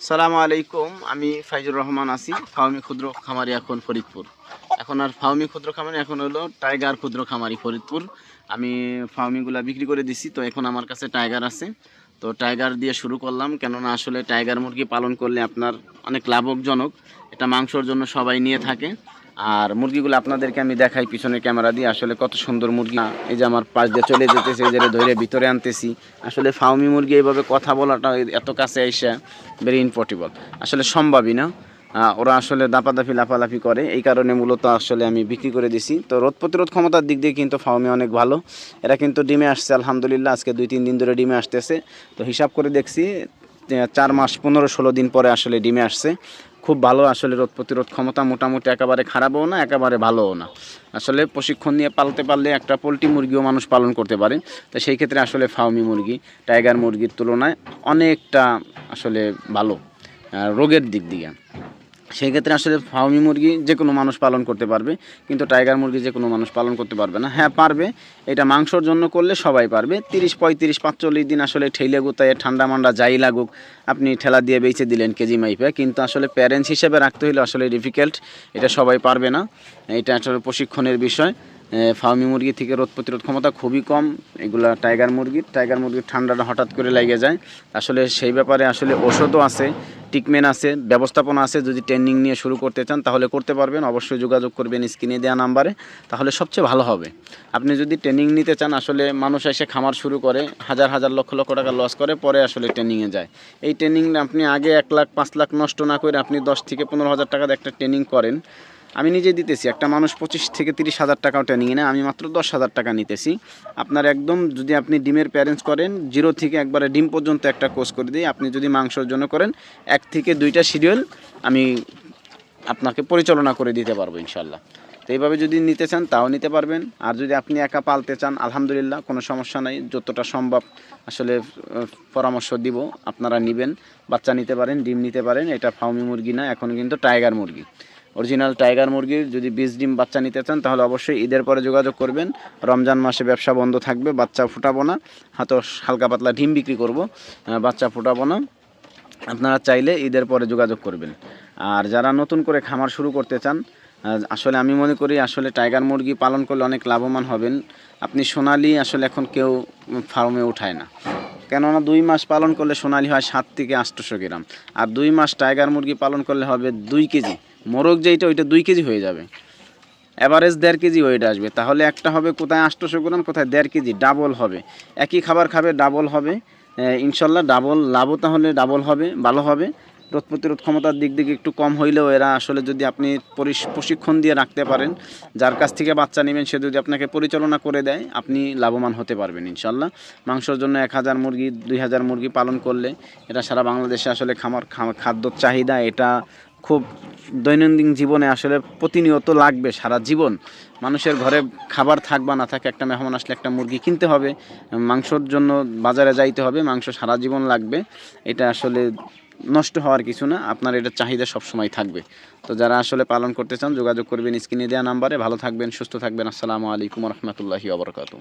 সালামু আলাইকুম, আমি ফাইজুর রহমান আছি ফাউমি ক্ষুদ্র খামারি এখন ফরিদপুর। এখন আর ফাউমি ক্ষুদ্র খামারি, এখন হলো টাইগার ক্ষুদ্র খামারি ফরিদপুর। আমি ফাউমিগুলো বিক্রি করে দিছি, তো এখন আমার কাছে টাইগার আছে। তো টাইগার দিয়ে শুরু করলাম, কেননা আসলে টাইগার মুরগি পালন করলে আপনার অনেক লাভজনক। এটা মাংসর জন্য সবাই নিয়ে থাকে। আর মুরগিগুলো আপনাদেরকে আমি দেখাই, পিছনের ক্যামেরা দিয়ে। আসলে কত সুন্দর মুরগি। এই যে আমার পাশ দিয়ে চলে যেতেছে, এই যে ধরে ভিতরে আনতেছি। আসলে ফাউমি মুরগি এইভাবে কথা বলাটা এত কাছে এসে ভেরি ইম্পর্টেবল আসলে সম্ভবই না। ওরা আসলে দাপাদাপি, লাফালাফি করে। এই কারণে মূলত আসলে আমি বিক্রি করে দিছি। তো রোদ প্রতিরোধ ক্ষমতার দিক দিয়ে কিন্তু ফাউমি অনেক ভালো। এরা কিন্তু ডিমে আসছে, আলহামদুলিল্লাহ। আজকে দুই, তিন দিন ধরে ডিমে আসতেছে। তো হিসাব করে দেখছি চার মাস, পনেরো, ষোলো দিন পরে আসলে ডিমে আসছে। খুব ভালো আসলে রোধ প্রতিরোধ ক্ষমতা মোটামুটি একেবারে খারাপও না, একেবারে ভালোও না। আসলে প্রশিক্ষণ নিয়ে পালতে পারলে একটা পোলট্রি মুরগিও মানুষ পালন করতে পারে। তো সেই ক্ষেত্রে আসলে ফাউমি মুরগি, টাইগার মুরগির তুলনায় অনেকটা আসলে ভালো রোগের দিক দিয়ে। সেই ক্ষেত্রে আসলে ফাউমি মুরগি যে কোনো মানুষ পালন করতে পারবে, কিন্তু টাইগার মুরগি যে কোনো মানুষ পালন করতে পারবে না। হ্যাঁ পারবে। এটা মাংসর জন্য করলে সবাই পারবে। তিরিশ, পঁয়ত্রিশ, পাঁচচল্লিশ দিন আসলে ঠেলে গুতায় ঠান্ডা মান্ডা যাই লাগুক, আপনি ঠেলা দিয়ে বেঁচে দিলেন কেজি মাইপে। কিন্তু আসলে প্যারেন্টস হিসেবে রাখতে হলে আসলে ডিফিকাল্ট এটা সবাই পারবে না। এটা আসলে প্রশিক্ষণের বিষয়। ফার্মি মুরগি থেকে রোদ প্রতিরোধ ক্ষমতা খুবই কম। এগুলা টাইগার মুরগির টাইগার মুরগির ঠান্ডাটা হঠাৎ করে লেগে যায়। আসলে সেই ব্যাপারে আসলে ওষুধও আছে। ট্রিটমেন্ট আছে, ব্যবস্থাপনা আছে, যদি ট্রেনিং নিয়ে শুরু করতে চান, তাহলে করতে পারবেন। অবশ্যই যোগাযোগ করবেন স্ক্রিনে দেওয়া নাম্বারে। তাহলে সবচেয়ে ভালো হবে। আপনি যদি ট্রেনিং নিতে চান, আসলে মানুষ এসে খামার শুরু করে, হাজার হাজার, লক্ষ লক্ষ টাকা লস করে, পরে আসলে ট্রেনিংয়ে যায়। এই ট্রেনিং আপনি আগে এক লাখ, পাঁচ লাখ নষ্ট না করে আপনি দশ থেকে পনেরো হাজার টাকার একটা ট্রেনিং করেন। আমি নিজে দিতেছি। একটা মানুষ পঁচিশ থেকে তিরিশ হাজার টাকাও ট্রেনিং নেয়, আমি মাত্র দশ হাজার টাকা নিতেছি। আপনার একদম যদি আপনি ডিমের প্যারেন্টস করেন জিরো থেকে একবারে ডিম পর্যন্ত একটা কোর্স করে দিই আপনি যদি মাংসর জন্য করেন, এক থেকে দুইটা শিডিউল আমি আপনাকে পরিচালনা করে দিতে পারব ইনশাল্লাহ। তো এইভাবে যদি নিতে চান, তাও নিতে পারবেন। আর যদি আপনি একা পালতে চান, আলহামদুলিল্লাহ, কোনো সমস্যা নাই। যতটা সম্ভব আসলে পরামর্শ দিব, আপনারা নেবেন। বাচ্চা নিতে পারেন, ডিম নিতে পারেন। এটা ফাউমি মুরগি না, এখন কিন্তু টাইগার মুরগি। অরিজিনাল টাইগার মুরগির যদি বীজ ডিম বাচ্চা নিতে চান, তাহলে অবশ্যই ঈদের পরে যোগাযোগ করবেন। রমজান মাসে ব্যবসা বন্ধ থাকবে, বাচ্চা ফুটাবো না। হয়তো হালকা পাতলা ডিম বিক্রি করব বাচ্চা ফুটাবো না। আপনারা চাইলে ঈদের পরে যোগাযোগ করবেন। আর যারা নতুন করে খামার শুরু করতে চান আসলে আমি মনে করি আসলে টাইগার মুরগি পালন করলে অনেক লাভবান হবেন। আপনি সোনালি আসলে এখন কেউ ফার্মে উঠায় না। কেননা দুই মাস পালন করলে সোনালি হয় সাত থেকে আটশোশো গ্রাম। আর দুই মাস টাইগার মুরগি পালন করলে হবে দুই কেজি। মোরগ যেইটা ওইটা দুই কেজি হয়ে যাবে। অ্যাভারেজ দেড় কেজি ওয়েট আসবে। তাহলে একটা হবে কোথায় আটশোশো গ্রাম, কোথায় দেড় কেজি ডাবল হবে। একই খাবার খাবে ডাবল হবে। ইনশাল্লাহ ডাবল লাভও তাহলে ডাবল হবে, ভালো হবে। রোদ প্রতিরোধ ক্ষমতার দিক দিকে একটু কম হইলেও এরা আসলে যদি আপনি প্রশিক্ষণ দিয়ে রাখতে পারেন, যার কাছ থেকে বাচ্চা নেবেন, সে যদি আপনাকে পরিচালনা করে দেয়, আপনি লাভবান হতে পারবেন ইনশাল্লাহ মাংসর জন্য এক হাজার মুরগি, দুই হাজার মুরগি পালন করলে এটা সারা বাংলাদেশে আসলে খামার খা- খাদ্যর চাহিদা এটা খুব দৈনন্দিন জীবনে আসলে প্রতিনিয়ত লাগবে সারা জীবন। মানুষের ঘরে খাবার থাকবা না থাকে, একটা মেহমান আসলে একটা মুরগি কিনতে হবে, মাংসর জন্য বাজারে যাইতে হবে, মাংস সারা জীবন লাগবে। এটা আসলে নষ্ট হওয়ার কিছু না, আপনার এটা চাহিদা সবসময় থাকবে। তো যারা আসলে পালন করতে চান, যোগাযোগ করবেন স্ক্রিনে দেওয়া নাম্বারে। ভালো থাকবেন, সুস্থ থাকবেন। আসসালামু আলাইকুম রহমতুল্লাহি আবরকাত